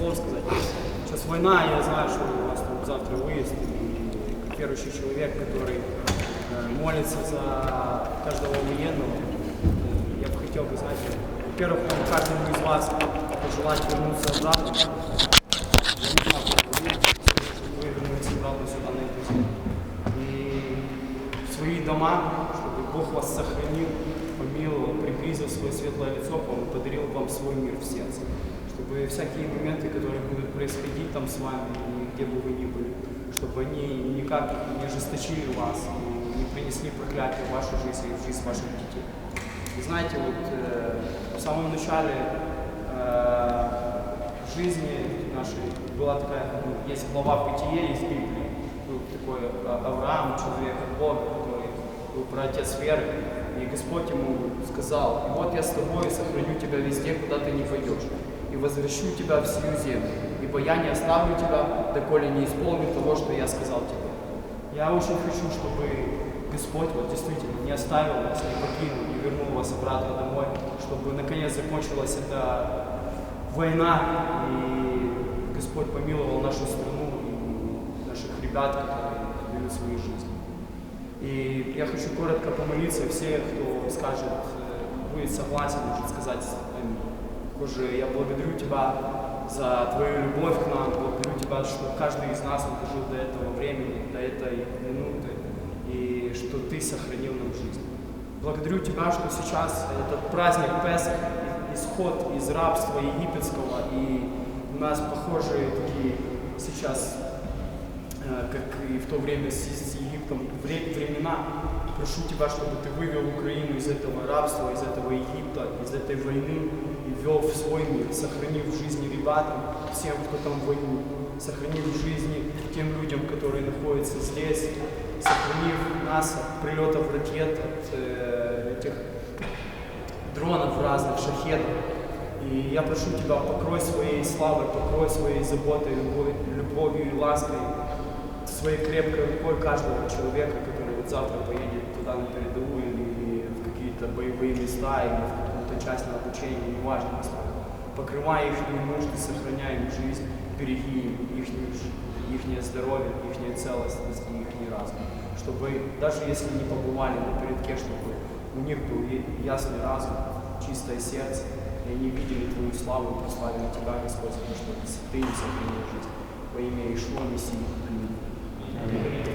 слов сказать. Сейчас война, я знаю, что у вас там завтра выезд, и как верующий человек, который э, молится за каждого военного, я бы хотел бы, знаете, во-первых, вам каждому из вас пожелать вернуться обратно. Вы, вернулись обратно сюда на эту. И свои дома, чтобы Бог вас сохранил, помиловал, приблизил свое светлое лицо подарил вам свой мир в сердце. Чтобы всякие моменты, которые будут происходить там с вами, и где бы вы ни были, чтобы они никак не ожесточили вас, и не принесли проклятие в вашу жизнь и в жизнь ваших детей. И знаете, вот э, в самом начале э, жизни нашей была такая, ну, есть глава Бытие из Библии, был такой э, Авраам, человек от Бога, который был праотец веры, и Господь ему сказал, и вот я с тобой сохраню тебя везде, куда ты не пойдешь, и возвращу тебя в сию землю, ибо я не оставлю тебя, доколе не исполню того, что я сказал тебе. Я очень хочу, чтобы Господь вот действительно не оставил вас, не покинул, не вернул вас обратно домой, чтобы наконец закончилась эта война, и Господь помиловал нашу страну и наших ребят, которые дают свои жизни. И я хочу коротко помолиться всех, кто скажет, э, будет согласен, может сказать аминь. Боже, я благодарю Тебя за Твою любовь к нам, благодарю Тебя, что каждый из нас он дожил до этого времени, до этой минуты, и что Ты сохранил нам жизнь. Благодарю Тебя, что сейчас этот праздник Песах, исход из рабства египетского, и у нас похожие такие сейчас э, как и в то время с, Египтом, вре- времена. Прошу Тебя, чтобы Ты вывел Украину из этого рабства, из этого Египта, из этой войны и ввел в свой мир, сохранив жизни ребятам, всем, кто там воюет, сохранив жизни тем людям, которые находятся здесь, сохранив нас от прилетов ракет, от э, этих дронов разных, шахедов. И я прошу Тебя, покрой своей славой, покрой своей заботой, любовью, любовью и лаской, своей крепкой рукой каждого человека, который вот завтра поедет туда на передовую или в какие-то боевые места, или в на обучение, неважно. Покрывай их нужды, сохраняй им жизнь, береги их, их здоровье, их целостность и их разум. Чтобы даже если не побывали на передке, чтобы у них был ясный разум, чистое сердце, и они видели Твою славу и прославили Тебя, Господь, то, что Ты им сохранил жизнь. Во имя Ишуа Мессии. Аминь.